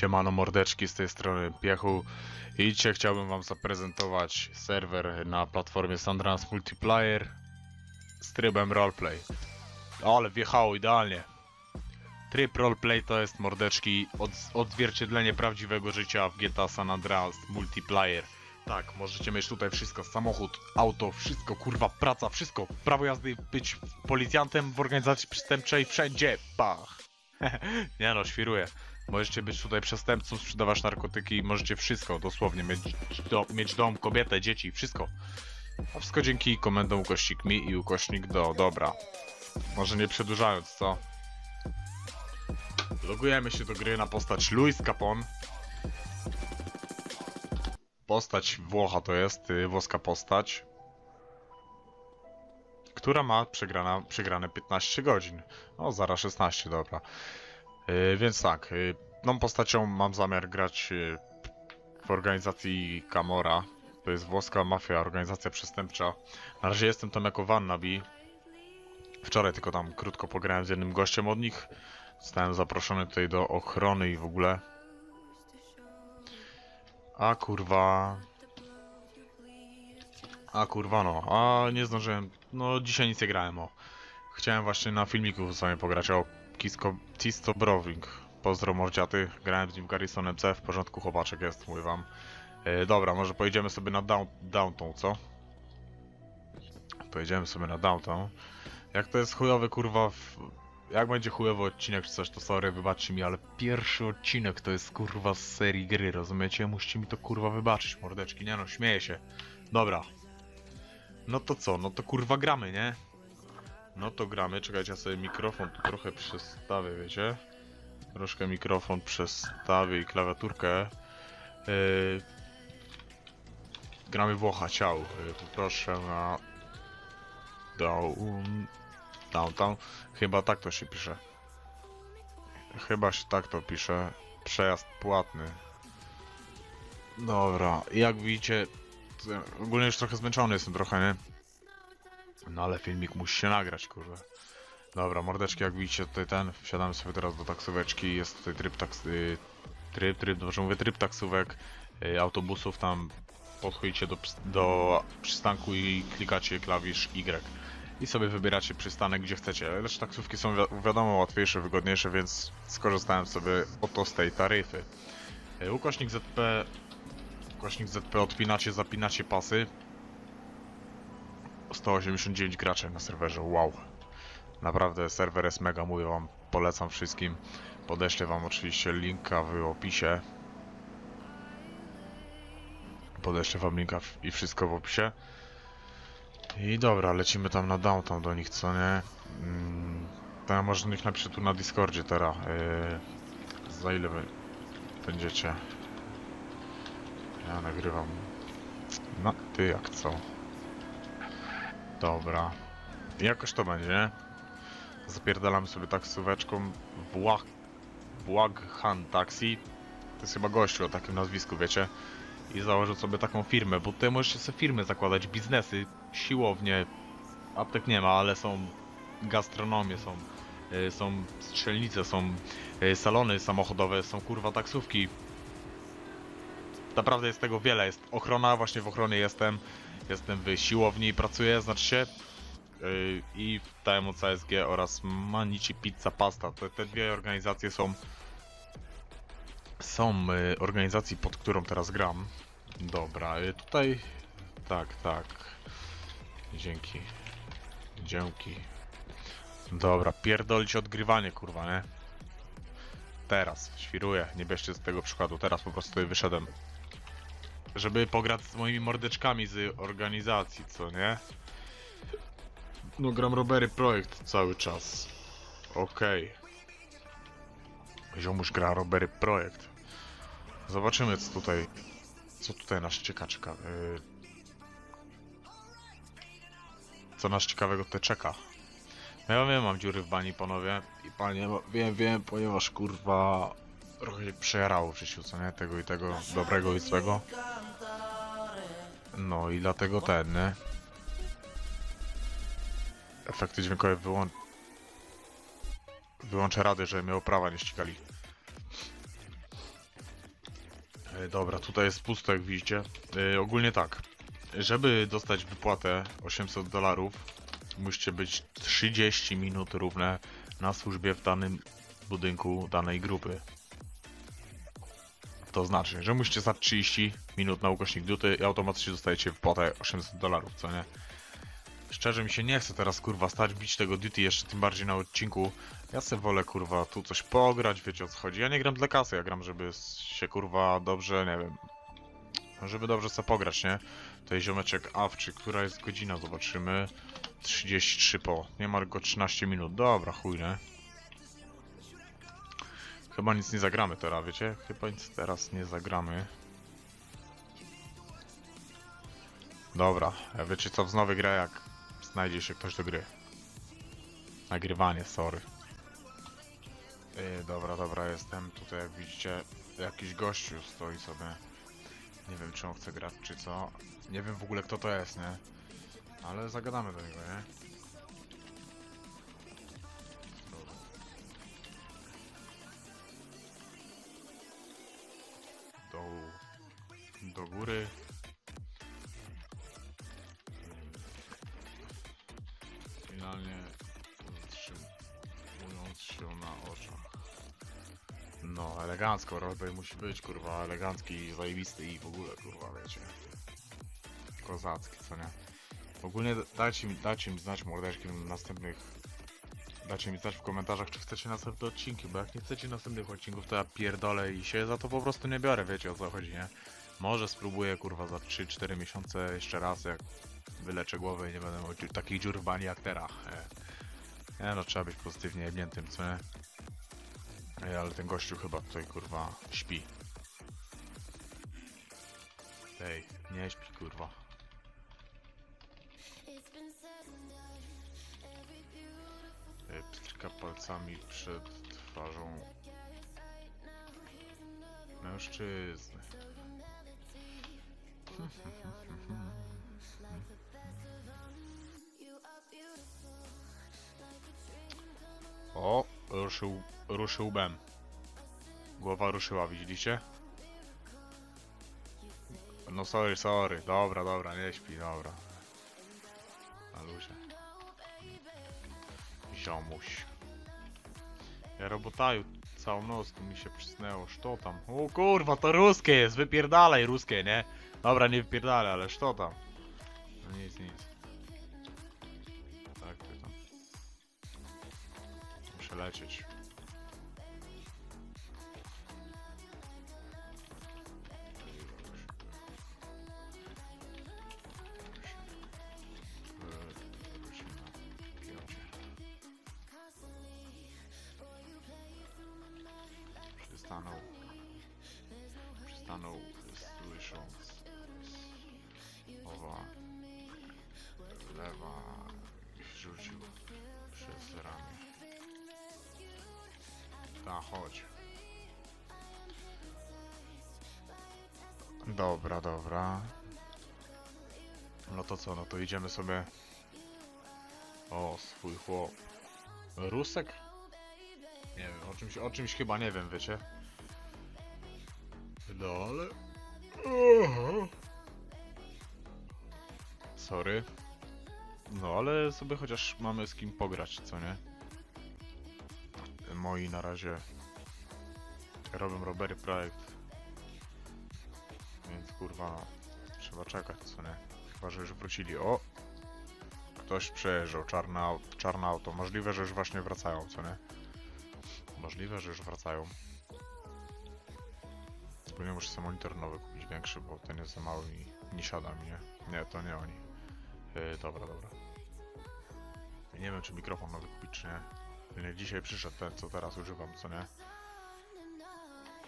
Siemano mordeczki z tej strony Piechu i dzisiaj chciałbym wam zaprezentować serwer na platformie Sandrans Multiplayer z trybem roleplay. Ale wjechało idealnie. Tryb roleplay to jest mordeczki od, odzwierciedlenie prawdziwego życia w GTA San Andreas Multiplayer. Tak, możecie mieć tutaj wszystko, samochód, auto, wszystko, kurwa, praca, wszystko. Prawo jazdy, być policjantem w organizacji przestępczej, wszędzie, pach. Nie no, świruję. Możecie być tutaj przestępcą, sprzedawać narkotyki, możecie wszystko, dosłownie, mieć, do, mieć dom, kobietę, dzieci, wszystko. A wszystko dzięki komendom ukośnik mi i ukośnik do, dobra. Może nie przedłużając, co? Logujemy się do gry na postać Luis Capon. Postać Włocha to jest, y, włoska postać. Która ma przegrana, przegrane 15 godzin. O, zaraz 16, dobra. Yy, więc tak, yy, tą postacią mam zamiar grać yy, w organizacji Camora. To jest włoska mafia, organizacja przestępcza. Na razie jestem tam jako Vannabi. Wczoraj tylko tam krótko pograłem z jednym gościem od nich. Zostałem zaproszony tutaj do ochrony i w ogóle. A kurwa. A kurwa no, a nie zdążyłem. No dzisiaj nic nie grałem o. Chciałem właśnie na filmiku z wami pograć o Kisko, Tisto Browing. Pozdro mordziaty, grałem z nim w Garrison MC, w porządku chłopaczek jest, mówię wam. E, dobra, może pojedziemy sobie na down, Downtown, co? Pojedziemy sobie na Downtown. Jak to jest chujowy kurwa w... Jak będzie chujowy odcinek czy coś, to sorry, wybaczcie mi, ale pierwszy odcinek to jest kurwa z serii gry, rozumiecie? Musicie mi to kurwa wybaczyć, mordeczki, nie no, śmieję się. Dobra. No to co, no to kurwa gramy, nie? No to gramy, czekajcie, ja sobie mikrofon tu trochę przestawię, wiecie? Troszkę mikrofon przestawię i klawiaturkę. Yy... Gramy Włocha, ciał. Yy, poproszę na... Down... Downtown. Chyba tak to się pisze. Chyba się tak to pisze. Przejazd płatny. Dobra, jak widzicie... Ogólnie już trochę zmęczony jestem trochę, nie? No ale filmik musi się nagrać, kurwa. Dobra, mordeczki, jak widzicie tutaj ten, wsiadamy sobie teraz do taksóweczki, jest tutaj tryb taks... y, tryb, tryb, dobrze mówię, tryb taksówek, y, autobusów, tam podchodzicie do, do przystanku i klikacie klawisz Y. I sobie wybieracie przystanek, gdzie chcecie. Lecz taksówki są wi- wiadomo łatwiejsze, wygodniejsze, więc skorzystałem sobie oto z tej taryfy. Y, Ukośnik ZP... Ukośnik ZP odpinacie, zapinacie pasy, 189 graczy na serwerze, wow. Naprawdę serwer jest mega, mówię wam, polecam wszystkim. Podeślę wam oczywiście linka w opisie. Podeślę wam linka i wszystko w opisie. I dobra, lecimy tam na downtown do nich, co nie? Mm, to ja może niech napiszę tu na Discordzie teraz. Yy, za ile wy będziecie? Ja nagrywam. No, ty jak co? Dobra. Jakoś to będzie? Zapierdalamy sobie taksóweczką Włag... Właghan Taxi. To jest chyba gościu o takim nazwisku, wiecie? I założył sobie taką firmę, bo tutaj możecie sobie firmy zakładać, biznesy, siłownie. Aptek nie ma, ale są gastronomie, są, y, są strzelnice, są y, salony samochodowe, są kurwa taksówki. Naprawdę jest tego wiele, jest ochrona, właśnie w ochronie jestem. Jestem w siłowni, pracuję, znaczy się. Yy, I w TMO CSG oraz Manici Pizza Pasta. Te, te dwie organizacje są. Są y, organizacji, pod którą teraz gram. Dobra, y, tutaj. Tak, tak. Dzięki. Dzięki. Dobra, pierdolić odgrywanie, kurwa, nie? Teraz, świruję, nie bierzcie z tego przykładu, teraz po prostu wyszedłem żeby pograć z moimi mordeczkami z organizacji, co nie? No gram Robery Projekt cały czas. Okej. Ziomuś gra Robery Projekt. Zobaczymy co tutaj... Co tutaj nas czeka, czeka. Yy... Co nas ciekawego tutaj czeka. No ja wiem, mam dziury w bani, panowie. I panie, wiem, wiem, ponieważ kurwa... Trochę się przejarało w życiu, co nie? Tego i tego, dobrego i złego. No i dlatego ten, nie? Efekty dźwiękowe wyłącz... Wyłączę rady, że mnie o prawa nie ścigali. E, Dobra, tutaj jest pusto, jak widzicie. E, ogólnie tak. Żeby dostać wypłatę 800 dolarów, musicie być 30 minut równe na służbie w danym budynku danej grupy. To znaczy, że musicie stać 30 minut na ukośnik duty i automatycznie dostajecie wypłatę 800 dolarów, co nie? Szczerze mi się nie chce teraz kurwa stać, bić tego duty jeszcze tym bardziej na odcinku. Ja se wolę kurwa tu coś pograć, wiecie o co chodzi. Ja nie gram dla kasy, ja gram żeby się kurwa dobrze, nie wiem. Żeby dobrze sobie pograć, nie? Tutaj ziomeczek awczy, która jest godzina, zobaczymy. 33 po. Nie ma go 13 minut. Dobra, chuj, nie? Chyba nic nie zagramy teraz, wiecie? Chyba nic teraz nie zagramy. Dobra, a wiecie co, wznowy grę jak znajdzie się ktoś do gry. Nagrywanie, sorry. Yy, dobra, dobra, jestem tutaj, jak widzicie, jakiś gościu stoi sobie. Nie wiem, czy on chce grać, czy co. Nie wiem w ogóle, kto to jest, nie? Ale zagadamy do niego, nie? Do góry. Finalnie zatrzymując się na oczach. No, elegancko, roleplay musi być, kurwa, elegancki, zajebisty i w ogóle, kurwa, wiecie. Kozacki, co nie? Ogólnie dajcie mi, dajcie mi znać mordeczki następnych... Dajcie mi znać w komentarzach, czy chcecie następne odcinki, bo jak nie chcecie następnych odcinków, to ja pierdolę i się za to po prostu nie biorę, wiecie o co chodzi, nie? Może spróbuję, kurwa, za 3-4 miesiące jeszcze raz, jak wyleczę głowę i nie będę miał dziur- takich dziur w bani jak teraz. E. Nie no, trzeba być pozytywnie jebniętym, co nie? Ej, ale ten gościu chyba tutaj, kurwa, śpi. Ej, nie śpi, kurwa. Ej, Pstryka palcami przed twarzą mężczyzny. O, ruszył, ruszył bem. Głowa ruszyła, widzieliście? No sorry, sorry. Dobra, dobra, nie śpi, dobra. Na luzie. Ziomuś. Ja robotaju całą noc tu mi się przysnęło. Co tam? O kurwa, to ruskie jest, wypierdalaj ruskie, nie? Dobra, nie wypierdalaj, ale co tam? No nic, nic. Tak, ty tam. Muszę lecieć. Dobra, dobra. No to co, no to idziemy sobie. O, swój chłop. Rusek? Nie wiem, o czymś, o czymś chyba nie wiem, wiecie? No ale... Oho. Sorry. No ale sobie chociaż mamy z kim pograć, co nie? Moi na razie robią robery projekt. Więc kurwa trzeba czekać, co nie? Chyba, że już wrócili. O! Ktoś przejeżdżał, czarne, czarne auto. Możliwe, że już właśnie wracają, co nie? Możliwe, że już wracają. Ogólnie muszę sobie monitor nowy kupić większy, bo ten jest za mały i nie siada mi, nie? Nie, to nie oni. Yy, dobra, dobra. Nie wiem, czy mikrofon nowy kupić, czy. Nie, dzisiaj przyszedł ten, co teraz używam, co nie?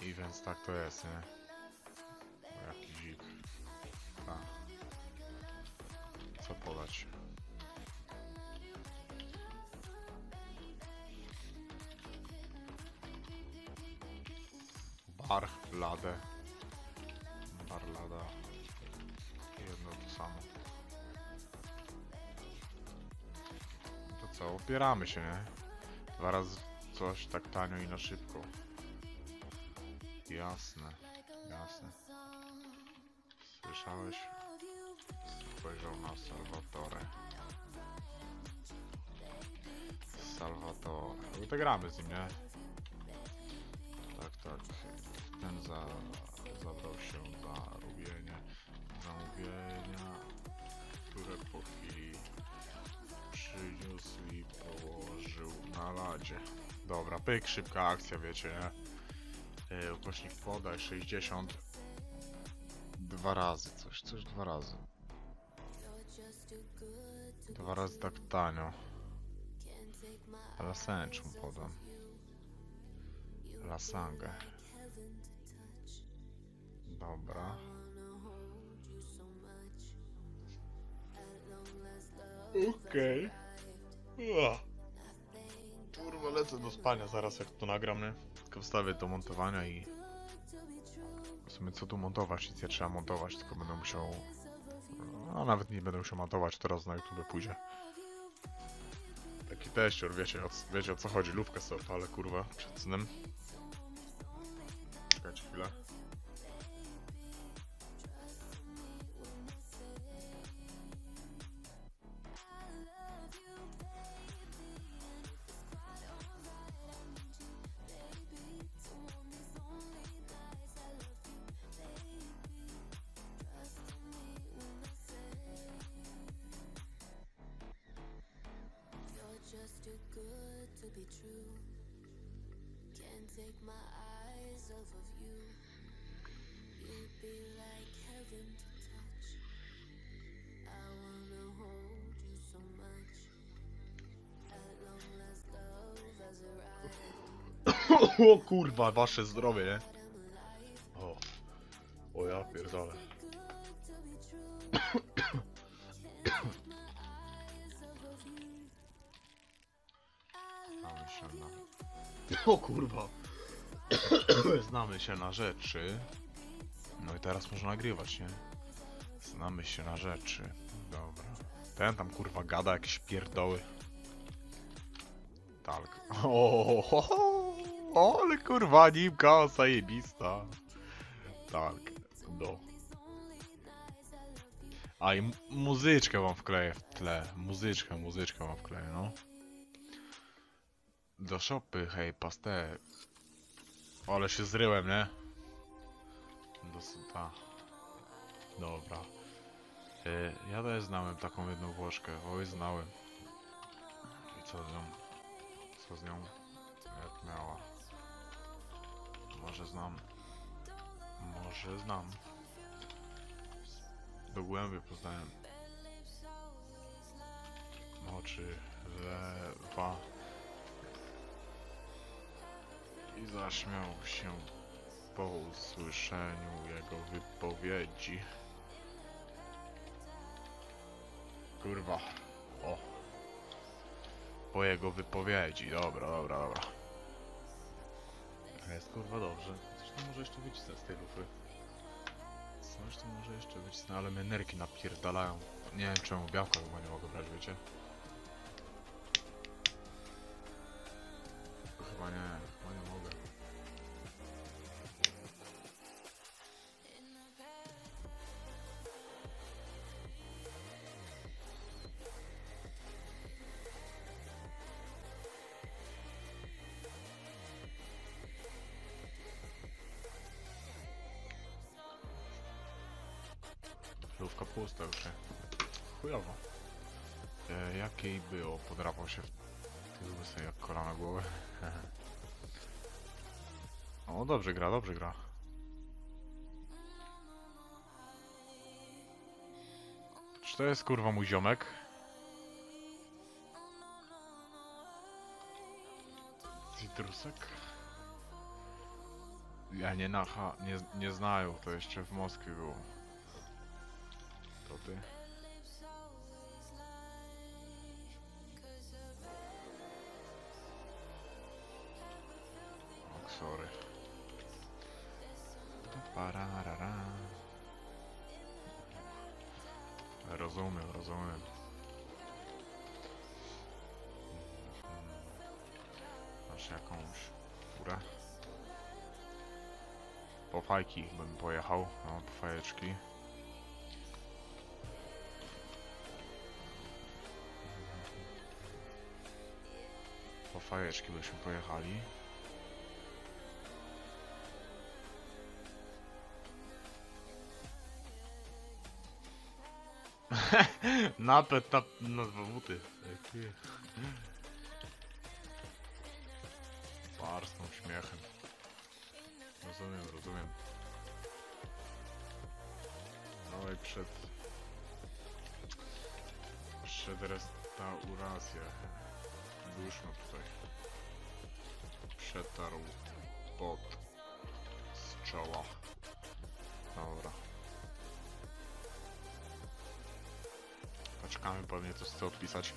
I więc tak to jest, nie? Opieramy się, nie? Dwa razy coś tak tanio i na szybko. Jasne. Jasne. Słyszałeś? Spojrzał na Salvatore. Salvatore. No to gramy z nim, nie? Tak, tak. Ten za, zabrał się za robienie zamówienia, które Dobra, pyk, szybka akcja, wiecie, nie? Yy, ukośnik podaj 60 dwa razy, coś, coś dwa razy. Dwa razy tak tanio. La Senczum podam. La Sangę. Dobra. Okej. Okay. Lecę do spania zaraz jak to nagram, nie? Tylko wstawię do montowania i... W sumie co tu montować? Nic nie trzeba montować, tylko będę musiał... A nawet nie będę musiał montować, teraz na YouTube pójdzie. Taki teścior, wiecie o, wiecie o co chodzi, lówkę sobie ale kurwa, przed snem. True. Can't take my eyes off of you. You'd be like heaven to touch. I wanna hold you so much. At long last, love has arrived. o kurwa, wasze zdrowie, nie? O. O ja pierdolę. O kurwa. Znamy się na rzeczy. No i teraz można nagrywać, nie? Znamy się na rzeczy. Dobra. Ten tam kurwa gada jakieś pierdoły. Tak. O, ale kurwa nimka zajebista. Tak, no. A i mu- muzyczkę wam wkleję w tle. Muzyczkę, muzyczkę wam wkleję, no. Do szopy, hej, pastel. O, ale się zryłem, nie? Do suta. Dobra. Y, ja też znałem taką jedną Włoszkę. Oj, znałem. I co z nią? Co z nią? Jak miała? Może znam. Może znam. Dogłębnie poznałem. Oczy lewa. I zaśmiał się po usłyszeniu jego wypowiedzi. Kurwa. O. Po jego wypowiedzi. Dobra, dobra, dobra. Jest kurwa dobrze. Coś tu może jeszcze wycisnę z tej lufy. Coś tu może jeszcze wycisnę, ale mnie nerki napierdalają. Nie wiem czemu białka chyba nie mogę brać, wiecie? Chyba nie, Lówka pusta już? Chujowo. E, jakiej było? Podrapał się w tył łysej jak kolana głowy. o, dobrze gra, dobrze gra. Czy to jest kurwa mój ziomek? Citrusek? Ja nie nacha, nie, nie znają, to jeszcze w Moskwie było. O, sorry. Pararara. Rozumiem, rozumiem. Masz jakąś furę? po fajki bym pojechał, no po fajeczki. Fajeczki byśmy pojechali. Napęd na, na dwa buty. Parsną śmiechem. Rozumiem, rozumiem. No i przed... Przed restauracją. Duszno tutaj. Przetarł pot z czoła. Dobra. Poczekamy pewnie coś chce odpisać.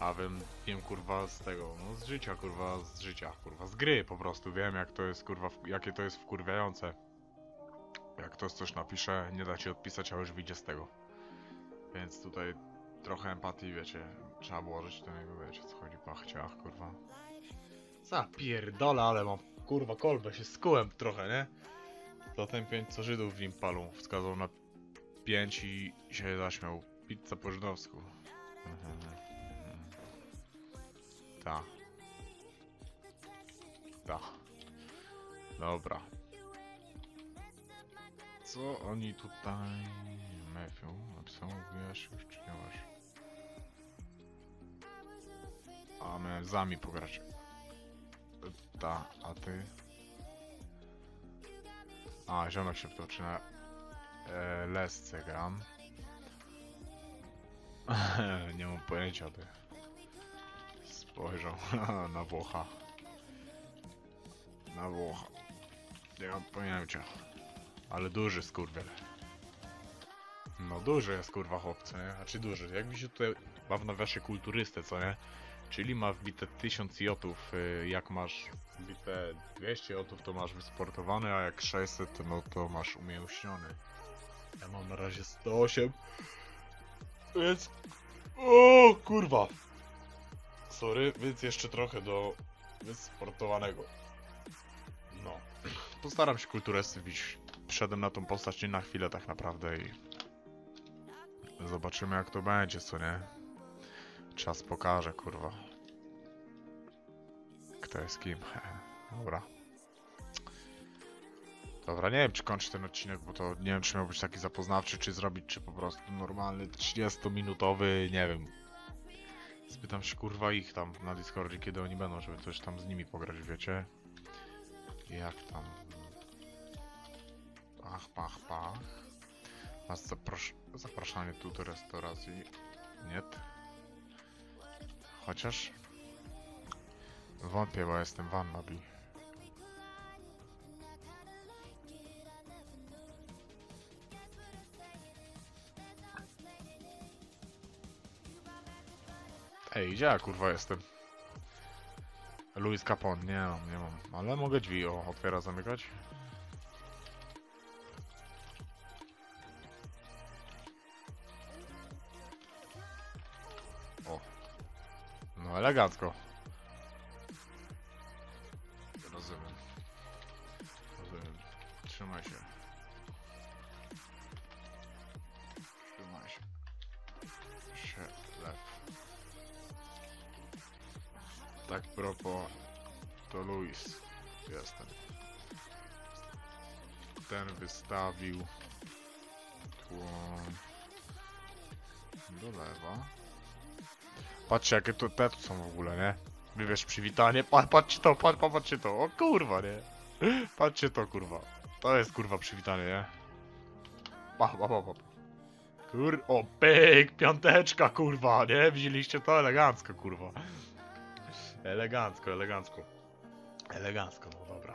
A wiem, wiem kurwa z tego, no z życia kurwa, z życia kurwa, z gry po prostu wiem jak to jest kurwa, jakie to jest wkurwiające. Jak ktoś coś napisze, nie da ci odpisać, a już wyjdzie z tego. Więc tutaj trochę empatii, wiecie, trzeba włożyć do niego, wiecie co chodzi, pachciach kurwa. Zapierdolę, ale mam kurwa kolbę, się skułem trochę, nie? Za ten pięć co Żydów w nim palą, wskazał na pięć i się zaśmiał. Pizza po żydowsku. Ta. Ta. Dobra. Co oni tutaj mefią? Napisał, już czy nie? A my z nami pograć. Ta, a ty? A, ziomek się wtoczy na e, lesce gram. nie mam pojęcia ty. Spojrzał na Włocha. Na Włocha. Nie mam pojęcia. Ale duży skurwiel. No duży jest kurwa chłopcy, nie? Znaczy duży. Jak mi się tutaj ma w nawiasie kulturystę, co nie? Czyli ma wbite 1000 jotów, y, jak masz wbite 200 jotów to masz wysportowany, a jak 600 no to masz umięśniony. Ja mam na razie 108. Więc... O kurwa! Sorry, więc jeszcze trochę do wysportowanego. No. Postaram się kulturę wbić. Wszedłem na tą postać nie na chwilę tak naprawdę i... Zobaczymy jak to będzie, co nie? Czas pokaże, kurwa. Kto jest kim? Dobra. Dobra, nie wiem czy kończyć ten odcinek, bo to nie wiem czy miał być taki zapoznawczy, czy zrobić, czy po prostu normalny 30-minutowy, nie wiem. Spytam się kurwa ich tam na Discordzie, kiedy oni będą, żeby coś tam z nimi pograć, wiecie? Jak tam? Pach, pach, pach. Was zapros zapraszanie tu do restauracji. Nie. Chociaż... Wątpię, bo jestem wannabe. Ej, gdzie ja kurwa jestem? Luis Capone, nie mam, nie mam. Ale mogę drzwi, o, otwiera, zamykać. Elegancko. Patrzcie jakie to te tu są w ogóle, nie? Wy wiesz, przywitanie, pa, patrzcie to, pa, pa, patrzcie to, o kurwa, nie? Patrzcie to, kurwa. To jest kurwa przywitanie, nie? Pa, pa, pa, pa. Kur... O, pyk, piąteczka, kurwa, nie? Widzieliście to? Elegancko, kurwa. Elegancko, elegancko. Elegancko, no dobra.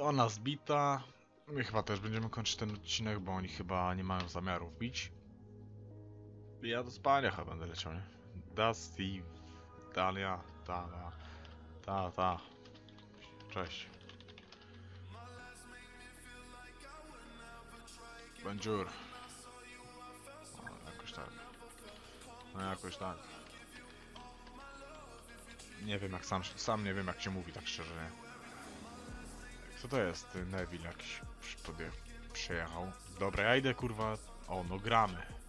Ona zbita. My chyba też będziemy kończyć ten odcinek, bo oni chyba nie mają zamiaru wbić. Ja do spania chyba będę leciał, nie? Dusty, Dalia, Dalia, ta, ta. Cześć. Bonjour. O, jakoś tak. No jakoś tak. Nie wiem jak sam, sam nie wiem jak się mówi tak szczerze, nie? Co to jest? Neville jakiś przejechał. Dobra, ja idę kurwa. O, no gramy.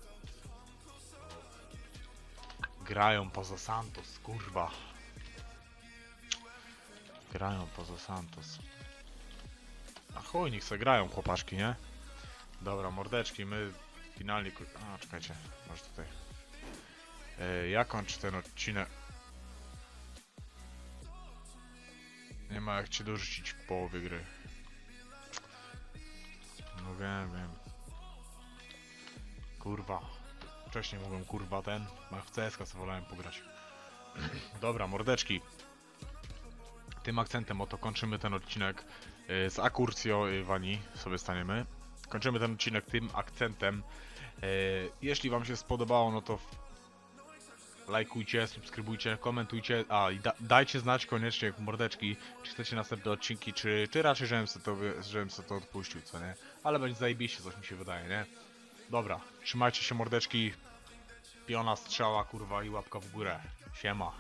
Grają poza Santos, kurwa. Grają poza Santos. A chuj, niech se grają chłopaszki, nie? Dobra, mordeczki, my finalnie... ku- A, czekajcie, może tutaj. E, ja kończę ten odcinek. Nie ma jak cię dorzucić w połowie gry. No wiem, wiem. Kurwa. Wcześniej mogłem kurwa ten, w CSK co wolałem pograć. Dobra, mordeczki. Tym akcentem oto kończymy ten odcinek y, z Akurcjo y, Wani sobie staniemy. Kończymy ten odcinek tym akcentem. Y, Jeśli wam się spodobało, no to lajkujcie, subskrybujcie, komentujcie, a i da, dajcie znać koniecznie mordeczki, czy chcecie następne odcinki, czy, czy raczej żebym sobie, to, żebym sobie to odpuścił, co nie? Ale będzie zajebiście, coś mi się wydaje, nie? Dobra, trzymajcie się mordeczki, piona strzała, kurwa i łapka w górę. Siema.